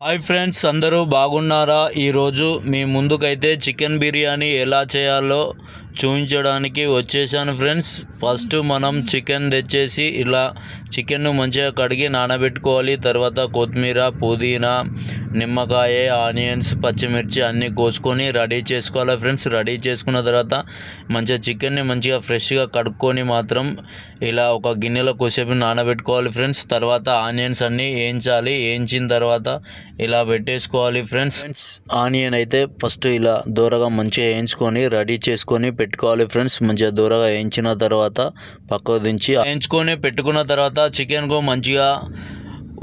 Hi friends అందరూ బాగున్నారా? ఈరోజు మీ ముందుకైతే చికెన్ బిర్యానీ ఎలా చేయాలో చూపించడానికి వచ్చేసాను ఫ్రెండ్స్. ఫస్ట్ మనం చికెన్ తెచ్చేసి ఇలా చికెన్ను మంచిగా కడిగి నానబెట్టుకోవాలి. తర్వాత కొత్తిమీర పుదీనా నిమ్మకాయ ఆనియన్స్ పచ్చిమిర్చి అన్నీ కోసుకొని రెడీ చేసుకోవాలి ఫ్రెండ్స్. రెడీ చేసుకున్న తర్వాత మంచిగా చికెన్ని మంచిగా ఫ్రెష్గా కడుక్కొని మాత్రం ఇలా ఒక గిన్నెలో కొసేపు నానబెట్టుకోవాలి ఫ్రెండ్స్. తర్వాత ఆనియన్స్ అన్నీ వేయించాలి. వేయించిన తర్వాత ఇలా పెట్టేసుకోవాలి ఫ్రెండ్స్. ఫ్రెండ్స్ ఆనియన్ అయితే ఫస్ట్ ఇలా దూరగా మంచిగా వేయించుకొని రెడీ చేసుకొని పెట్టుకోవాలి ఫ్రెండ్స్. మంచిగా దూరగా వేయించిన తర్వాత పక్కకు దించి వేయించుకొని పెట్టుకున్న తర్వాత చికెన్కు మంచిగా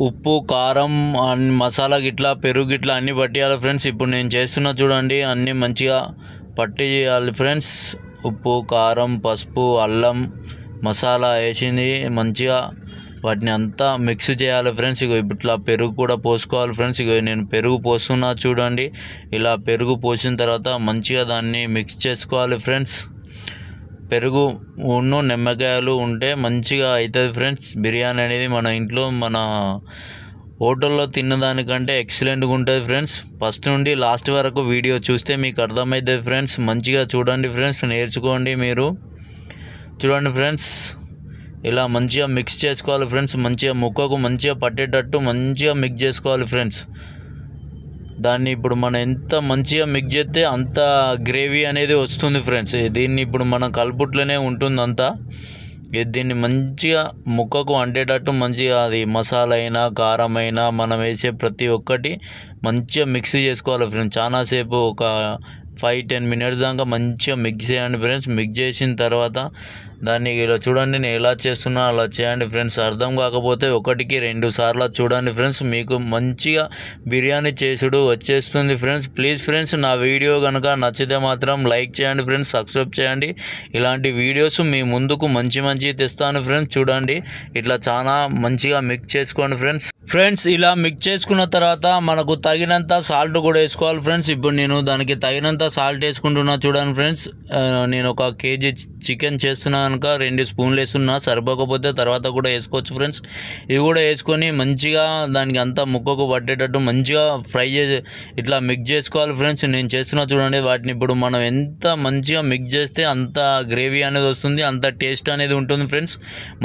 ఉప్పు కారం అన్ని మసాలా గిట్లా పెరుగు గిట్లా అన్నీ పట్టియాలి ఫ్రెండ్స్. ఇప్పుడు నేను చేస్తున్నా చూడండి అన్నీ మంచిగా పట్టి చేయాలి ఫ్రెండ్స్. ఉప్పు కారం పసుపు అల్లం మసాలా వేసింది. మంచిగా వాటిని అంతా మిక్స్ చేయాలి ఫ్రెండ్స్ ఇగో ఇట్లా పెరుగు కూడా పోసుకోవాలి ఫ్రెండ్స్ ఇగో నేను పెరుగు పోస్తున్నా చూడండి. ఇలా పెరుగు పోసిన తర్వాత మంచిగా దాన్ని మిక్స్ చేసుకోవాలి ఫ్రెండ్స్ పెరుగు ఉన్ను నిమ్మకాయలు ఉంటే మంచిగా అవుతుంది ఫ్రెండ్స్ బిర్యానీ అనేది మన ఇంట్లో మన హోటల్లో తిన్నదానికంటే ఎక్సలెంట్గా ఉంటుంది ఫ్రెండ్స్ ఫస్ట్ నుండి లాస్ట్ వరకు వీడియో చూస్తే మీకు అర్థమవుతుంది ఫ్రెండ్స్ మంచిగా చూడండి ఫ్రెండ్స్ నేర్చుకోండి మీరు. చూడండి ఫ్రెండ్స్ ఇలా మంచిగా మిక్స్ చేసుకోవాలి ఫ్రెండ్స్ మంచిగా ముక్కకు మంచిగా పట్టేటట్టు మంచిగా మిక్స్ చేసుకోవాలి ఫ్రెండ్స్ దాన్ని ఇప్పుడు మనం ఎంత మంచిగా మిక్స్ చేస్తే అంత గ్రేవీ అనేది వస్తుంది ఫ్రెండ్స్ దీన్ని ఇప్పుడు మన కలుపుట్లోనే ఉంటుంది అంతా దీన్ని మంచిగా ముక్కకు అంటేటట్టు మంచిగా అది మసాలా అయినా కారం అయినా మనం వేసే ప్రతి ఒక్కటి మంచిగా మిక్స్ చేసుకోవాలి ఫ్రెండ్స్ చాలాసేపు ఒక ఫైవ్ టెన్ మినిట్స్ దాకా మంచిగా మిక్స్ చేయండి ఫ్రెండ్స్ మిక్స్ చేసిన తర్వాత దాన్ని ఇలా చూడండి నేను ఎలా చేస్తున్నా అలా చేయండి ఫ్రెండ్స్ అర్థం కాకపోతే ఒకటికి రెండు సార్లు చూడండి ఫ్రెండ్స్ మీకు మంచిగా బిర్యానీ చేసుడు వచ్చేస్తుంది ఫ్రెండ్స్ ప్లీజ్ ఫ్రెండ్స్ నా వీడియో కనుక నచ్చితే మాత్రం లైక్ చేయండి ఫ్రెండ్స్ సబ్స్క్రైబ్ చేయండి. ఇలాంటి వీడియోస్ మీ ముందుకు మంచి మంచి తెస్తాను ఫ్రెండ్స్ చూడండి. ఇట్లా చాలా మంచిగా మిక్స్ చేసుకోండి ఫ్రెండ్స్ ఫ్రెండ్స్ ఇలా మిక్స్ చేసుకున్న తర్వాత మనకు తగినంత సాల్ట్ కూడా వేసుకోవాలి ఫ్రెండ్స్. ఇప్పుడు నేను దానికి తగినంత సాల్ట్ వేసుకుంటున్నా చూడండి ఫ్రెండ్స్. నేను ఒక కేజీ చికెన్ చేస్తున్నా కనుక రెండు స్పూన్లు వేస్తున్నా. సరిపోకపోతే తర్వాత కూడా వేసుకోవచ్చు ఫ్రెండ్స్. ఇవి కూడా వేసుకొని మంచిగా దానికి అంతా ముక్కకు పట్టేటట్టు మంచిగా ఫ్రై చేసి ఇట్లా మిక్స్ చేసుకోవాలి ఫ్రెండ్స్. నేను చేస్తున్నా చూడండి వాటిని ఇప్పుడు మనం ఎంత మంచిగా మిక్స్ చేస్తే అంత గ్రేవీ అనేది వస్తుంది అంత టేస్ట్ అనేది ఉంటుంది ఫ్రెండ్స్.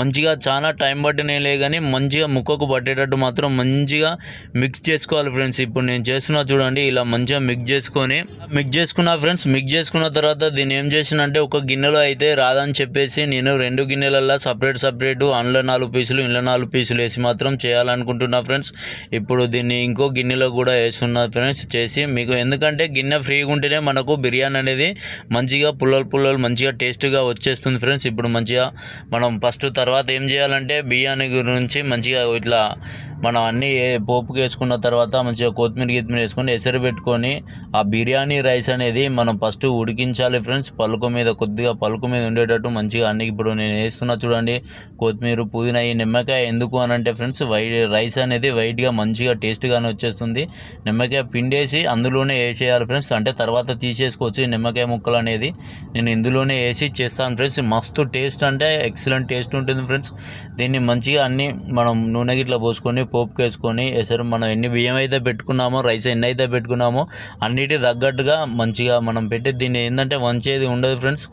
మంచిగా చాలా టైం పట్టినలే కానీ మంచిగా ముక్కకు పట్టేటట్టు మాత్రం మంచిగా మిక్స్ చేసుకోవాలి ఫ్రెండ్స్ ఇప్పుడు నేను చేస్తున్నా చూడండి ఇలా మంచిగా మిక్స్ చేసుకొని మిక్స్ చేసుకున్నా ఫ్రెండ్స్ మిక్స్ చేసుకున్న తర్వాత దీన్ని ఏం చేసినంటే ఒక గిన్నెలో అయితే రాదని చెప్పేసి నేను రెండు గిన్నెలల్లో సపరేట్ సపరేట్ అందులో నాలుగు పీసులు ఇంట్లో నాలుగు పీసులు వేసి మాత్రం చేయాలనుకుంటున్నా ఫ్రెండ్స్ ఇప్పుడు దీన్ని ఇంకో గిన్నెలో కూడా వేస్తున్నా ఫ్రెండ్స్ చేసి మీకు ఎందుకంటే గిన్నె ఫ్రీగా ఉంటేనే మనకు బిర్యానీ అనేది మంచిగా పుల్లలు పుల్లలు మంచిగా టేస్ట్గా వచ్చేస్తుంది ఫ్రెండ్స్ ఇప్పుడు మంచిగా మనం ఫస్ట్ తర్వాత ఏం చేయాలంటే బిర్యానీ గురించి మంచిగా ఇట్లా మనం అన్నీ ఏ- పోపుకి వేసుకున్న తర్వాత మంచిగా కొత్తిమీర గిత్తిమీర వేసుకొని ఎసరు పెట్టుకొని ఆ బిర్యానీ రైస్ అనేది మనం ఫస్ట్ ఉడికించాలి ఫ్రెండ్స్. పలుకు మీద కొద్దిగా పలుకు మీద ఉండేటట్టు మంచిగా అన్ని ఇప్పుడు నేను వేస్తున్నా చూడండి. కొత్తిమీర పుదీనా ఈ నిమ్మకాయ ఎందుకు అని అంటే ఫ్రెండ్స్ వైట్ రైస్ అనేది వైట్గా మంచిగా టేస్ట్గానే వచ్చేస్తుంది. నిమ్మకాయ పిండేసి అందులోనే వేసేయాలి ఫ్రెండ్స్. అంటే తర్వాత తీసేసుకోవచ్చు ఈ నిమ్మకాయ ముక్కలు అనేది. నేను ఇందులోనే వేసి చేస్తాను ఫ్రెండ్స్. మస్తు టేస్ట్ అంటే ఎక్సలెంట్ టేస్ట్ ఉంటుంది ఫ్రెండ్స్. దీన్ని మంచిగా అన్ని మనం నూనె గిట్ల పోసుకొని పోపుకేసుకొని ఎసరు మనం ఎన్ని బియ్యం అయితే పెట్టుకున్నామో రైస్ ఎన్ని అయితే పెట్టుకున్నామో అన్నిటి తగ్గట్టుగా మంచిగా మనం పెట్టి దీన్ని ఏంటంటే వంచేది ఉండదు ఫ్రెండ్స్.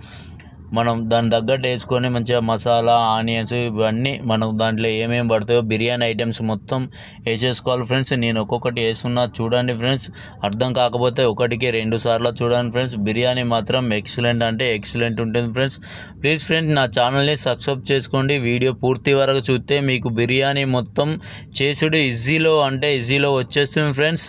మనం దాని తగ్గట్టు వేసుకొని మంచిగా మసాలా ఆనియన్స్ ఇవన్నీ మనం దాంట్లో ఏమేమి పడతాయో బిర్యానీ ఐటమ్స్ మొత్తం వేసేసుకోవాలి ఫ్రెండ్స్. నేను ఒక్కొక్కటి వేస్తున్నా చూడండి ఫ్రెండ్స్. అర్థం కాకపోతే ఒకటికి రెండు సార్లు చూడండి ఫ్రెండ్స్. బిర్యానీ మాత్రం ఎక్సలెంట్ అంటే ఎక్సలెంట్ ఉంటుంది ఫ్రెండ్స్. ప్లీజ్ ఫ్రెండ్స్ నా ఛానల్ని సబ్స్క్రైబ్ చేసుకోండి. వీడియో పూర్తి వరకు చూస్తే మీకు బిర్యానీ మొత్తం చేసుడు ఈజీలో అంటే ఈజీలో వచ్చేస్తుంది ఫ్రెండ్స్.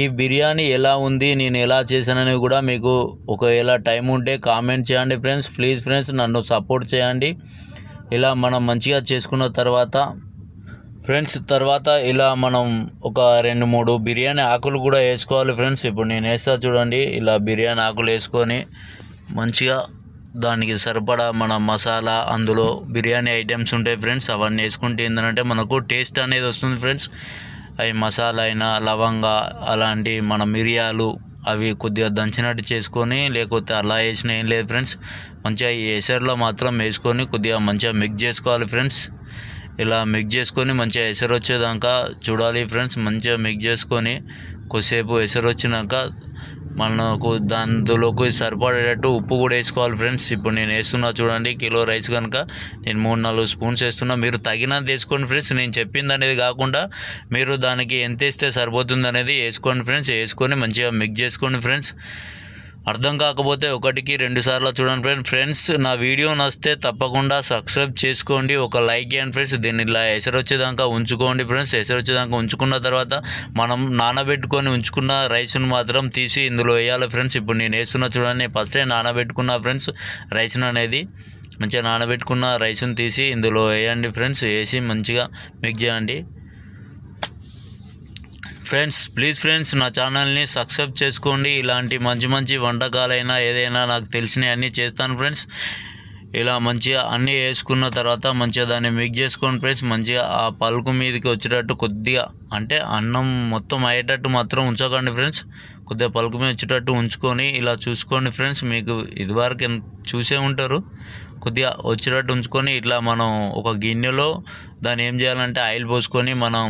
ఈ బిర్యానీ ఎలా ఉంది నేను ఎలా చేశానని కూడా మీకు ఒకవేళ టైం ఉంటే కామెంట్ చేయండి ఫ్రెండ్స్. ప్లీజ్ ఫ్రెండ్స్ నన్ను సపోర్ట్ చేయండి. ఇలా మనం మంచిగా చేసుకున్న తర్వాత ఫ్రెండ్స్ తర్వాత ఇలా మనం ఒక రెండు మూడు బిర్యానీ ఆకులు కూడా వేసుకోవాలి ఫ్రెండ్స్. ఇప్పుడు నేను వేస్తా చూడండి ఇలా బిర్యానీ ఆకులు వేసుకొని మంచిగా దానికి సరిపడా మన మసాలా అందులో బిర్యానీ ఐటమ్స్ ఉంటాయి ఫ్రెండ్స్. అవన్నీ వేసుకుంటే ఏంటంటే మనకు టేస్ట్ అనేది వస్తుంది ఫ్రెండ్స్. అవి మసాలా అయినా లవంగా అలాంటి మన మిరియాలు అవి కొద్దిగా దంచినట్టు చేసుకొని లేకపోతే అలా వేసిన ఏం లేదు ఫ్రెండ్స్. మంచిగా ఈ ఎసరులో మాత్రం వేసుకొని కొద్దిగా మంచిగా మిక్స్ చేసుకోవాలి ఫ్రెండ్స్. ఇలా మిక్స్ చేసుకొని మంచిగా ఎసరు వచ్చేదాకా చూడాలి ఫ్రెండ్స్. మంచిగా మిక్స్ చేసుకొని కొద్దిసేపు ఎసరు వచ్చినాక మనకు దాంట్లోకి సరిపడేటట్టు ఉప్పు కూడా వేసుకోవాలి ఫ్రెండ్స్. ఇప్పుడు నేను వేస్తున్నా చూడండి కిలో రైస్ కనుక నేను మూడు నాలుగు స్పూన్స్ వేస్తున్నా. మీరు తగినంత వేసుకోండి ఫ్రెండ్స్. నేను చెప్పింది అనేది కాకుండా మీరు దానికి ఎంత వేస్తే సరిపోతుంది అనేది వేసుకోండి ఫ్రెండ్స్. వేసుకొని మంచిగా మిక్స్ చేసుకోండి ఫ్రెండ్స్. అర్థం కాకపోతే ఒకటికి రెండు సార్లు చూడండి ఫ్రెండ్స్ ఫ్రెండ్స్ నా వీడియో నచ్చితే తప్పకుండా సబ్స్క్రైబ్ చేసుకోండి. ఒక లైక్ చేయండి ఫ్రెండ్స్ దీన్ని ఇలా ఎసరు వచ్చేదాకా ఉంచుకోండి ఫ్రెండ్స్ ఎసరు వచ్చేదాకా ఉంచుకున్న తర్వాత మనం నానబెట్టుకొని ఉంచుకున్న రైస్ను మాత్రం తీసి ఇందులో వేయాలి ఫ్రెండ్స్ ఇప్పుడు నేను వేస్తున్నా చూడండి ఫస్టే నానబెట్టుకున్న ఫ్రెండ్స్ రైస్ను అనేది మంచిగా నానబెట్టుకున్న రైస్ను తీసి ఇందులో వేయండి ఫ్రెండ్స్ వేసి మంచిగా మిక్స్ చేయండి. ఫ్రెండ్స్ ప్లీజ్ ఫ్రెండ్స్ నా ఛానల్ని సబ్స్క్రైబ్ చేసుకోండి. ఇలాంటి మంచి మంచి వంటకాలైనా ఏదైనా నాకు తెలిసినవి అన్నీ చేస్తాను ఫ్రెండ్స్. ఇలా మంచిగా అన్నీ వేసుకున్న తర్వాత మంచిగా దాన్ని మిక్స్ చేసుకోండి ఫ్రెండ్స్. మంచిగా ఆ పలుకు మీదకి వచ్చేటట్టు కొద్దిగా అంటే అన్నం మొత్తం అయ్యేటట్టు మాత్రం ఉంచకండి ఫ్రెండ్స్. కొద్దిగా పలుకు మీద వచ్చేటట్టు ఉంచుకొని ఇలా చూసుకోండి ఫ్రెండ్స్. మీకు ఇదివరకు చూసే ఉంటారు. కొద్దిగా వచ్చేటట్టు ఉంచుకొని ఇట్లా మనం ఒక గిన్నెలో దాన్ని ఏం చేయాలంటే ఆయిల్ పోసుకొని మనం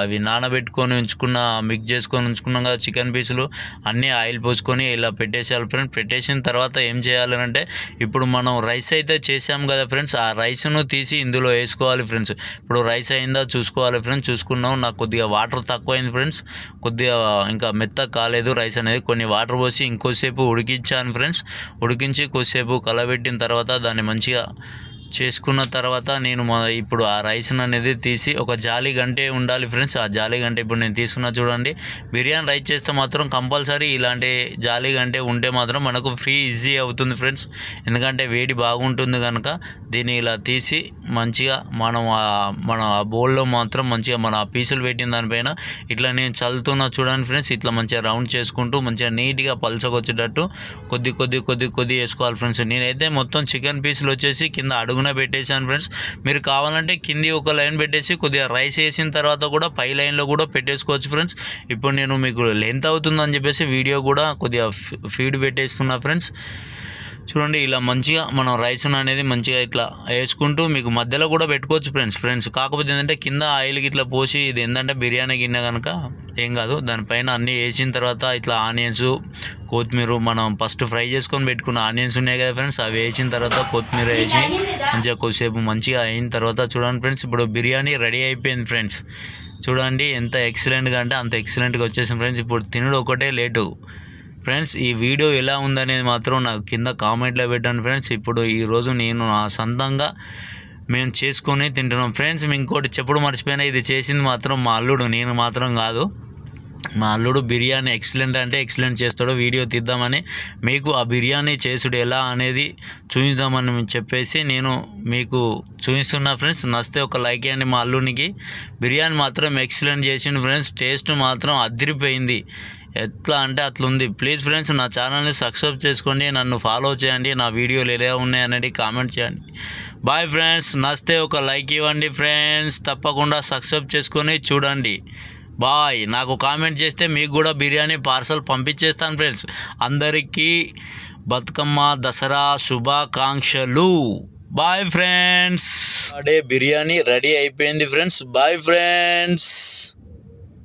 అవి నానబెట్టుకొని ఉంచుకున్న మిక్స్ చేసుకొని ఉంచుకున్నాం కదా చికెన్ పీసులు అన్నీ ఆయిల్ పోసుకొని ఇలా పెట్టేసేయాలి ఫ్రెండ్స్. పెట్టేసిన తర్వాత ఏం చేయాలంటే ఇప్పుడు మనం రైస్ అయితే చేసాం కదా ఫ్రెండ్స్ ఆ రైస్ను తీసి ఇందులో వేసుకోవాలి ఫ్రెండ్స్. ఇప్పుడు రైస్ అయిందా చూసుకోవాలి ఫ్రెండ్స్ చూసుకున్నాం. నాకు కొద్దిగా వాటర్ తక్కువైంది ఫ్రెండ్స్. కొద్దిగా ఇంకా మెత్తగా కాలేదు రైస్ అనేది. కొన్ని వాటర్ పోసి ఇంకోసేపు ఉడికించాను ఫ్రెండ్స్. ఉడికించి కొద్దిసేపు కలబెట్టిన తర్వాత దాన్ని మంచిగా చేసుకున్న తర్వాత నేను మా ఇప్పుడు ఆ రైస్ని అనేది తీసి ఒక జాలి గంటే ఉండాలి ఫ్రెండ్స్. ఆ జాలి గంటే ఇప్పుడు నేను తీసుకున్నా చూడండి. బిర్యానీ రైస్ చేస్తే మాత్రం కంపల్సరీ ఇలాంటి జాలి గంటే ఉంటే మాత్రం మనకు ఫ్రీ ఈజీ అవుతుంది ఫ్రెండ్స్. ఎందుకంటే వేడి బాగుంటుంది కనుక దీన్ని ఇలా తీసి మంచిగా మనం మన ఆ బౌల్లో మాత్రం మంచిగా మన ఆ పీసులు పెట్టిన దానిపైన ఇట్లా నేను చల్లుతున్నా చూడండి ఫ్రెండ్స్. ఇట్లా మంచిగా రౌండ్ చేసుకుంటూ మంచిగా నీట్గా పలసకొచ్చేటట్టు కొద్ది కొద్ది కొద్ది కొద్ది వేసుకోవాలి ఫ్రెండ్స్. నేనైతే మొత్తం చికెన్ పీసులు వచ్చేసి కింద అడుగు అడుగున పెట్టేశాను ఫ్రెండ్స్ మీరు కావాలంటే కింది ఒక లైన్ పెట్టేసి కొద్దిగా రైస్ వేసిన తర్వాత కూడా పై లైన్లో కూడా పెట్టేసుకోవచ్చు ఫ్రెండ్స్ ఇప్పుడు నేను మీకు లెంత్ అవుతుందని చెప్పేసి వీడియో కూడా కొద్దిగా ఫీడ్ పెట్టేస్తున్నా ఫ్రెండ్స్ చూడండి ఇలా మంచిగా మనం రైస్ అనేది మంచిగా ఇట్లా వేసుకుంటూ మీకు మధ్యలో కూడా పెట్టుకోవచ్చు ఫ్రెండ్స్ ఫ్రెండ్స్ కాకపోతే ఏంటంటే కింద ఆయిల్ ఇట్లా పోసి ఇది ఏంటంటే బిర్యానీ గిన్నె కనుక ఏం కాదు దానిపైన అన్నీ వేసిన తర్వాత ఇట్లా ఆనియన్స్ కొత్తిమీర మనం ఫస్ట్ ఫ్రై చేసుకొని పెట్టుకున్న ఆనియన్స్ ఉన్నాయి కదా ఫ్రెండ్స్ అవి వేసిన తర్వాత కొత్తిమీర వేసి మంచిగా కొద్దిసేపు మంచిగా అయిన తర్వాత చూడండి ఫ్రెండ్స్ ఇప్పుడు బిర్యానీ రెడీ అయిపోయింది ఫ్రెండ్స్ చూడండి ఎంత ఎక్సలెంట్గా అంటే అంత ఎక్సలెంట్గా వచ్చేసింది ఫ్రెండ్స్ ఇప్పుడు తినడం ఒకటే లేటు. ఫ్రెండ్స్ ఈ వీడియో ఎలా ఉందనేది మాత్రం నాకు కింద కామెంట్లో పెట్టండి ఫ్రెండ్స్ ఇప్పుడు ఈరోజు నేను నా సొంతంగా మేము చేసుకొని తింటున్నాం. ఫ్రెండ్స్ మేము ఇంకోటి చెప్పుడు మర్చిపోయినా ఇది చేసింది మాత్రం మా అల్లుడు నేను మాత్రం కాదు. మా అల్లుడు బిర్యానీ ఎక్సలెంట్ అంటే ఎక్సలెంట్ చేస్తాడు. వీడియో తీద్దామని మీకు ఆ బిర్యానీ చేసుడు ఎలా అనేది చూపిద్దామని చెప్పేసి నేను మీకు చూపిస్తున్నా ఫ్రెండ్స్ నచ్చితే ఒక లైక్ ఇవ్వండి మా అల్లునికి. బిర్యానీ మాత్రం ఎక్సలెంట్ చేసిండు ఫ్రెండ్స్ టేస్ట్ మాత్రం అదిరిపోయింది. ఎట్లా అంటే అట్లా ఉంది ప్లీజ్ ఫ్రెండ్స్ నా ఛానల్ని సబ్స్క్రైబ్ చేసుకోండి. నన్ను ఫాలో చేయండి. నా వీడియోలు ఎలా ఉన్నాయి అనేది కామెంట్ చేయండి. బాయ్ ఫ్రెండ్స్ నస్తే ఒక లైక్ ఇవ్వండి ఫ్రెండ్స్ తప్పకుండా సబ్స్క్రైబ్ చేసుకొని చూడండి. బాయ్ నాకు కామెంట్ చేస్తే మీకు కూడా బిర్యానీ పార్సల్ పంపించేస్తాను ఫ్రెండ్స్ అందరికీ బతుకమ్మ దసరా శుభాకాంక్షలు. బాయ్ ఫ్రెండ్స్ అడే బిర్యానీ రెడీ అయిపోయింది ఫ్రెండ్స్ బాయ్ ఫ్రెండ్స్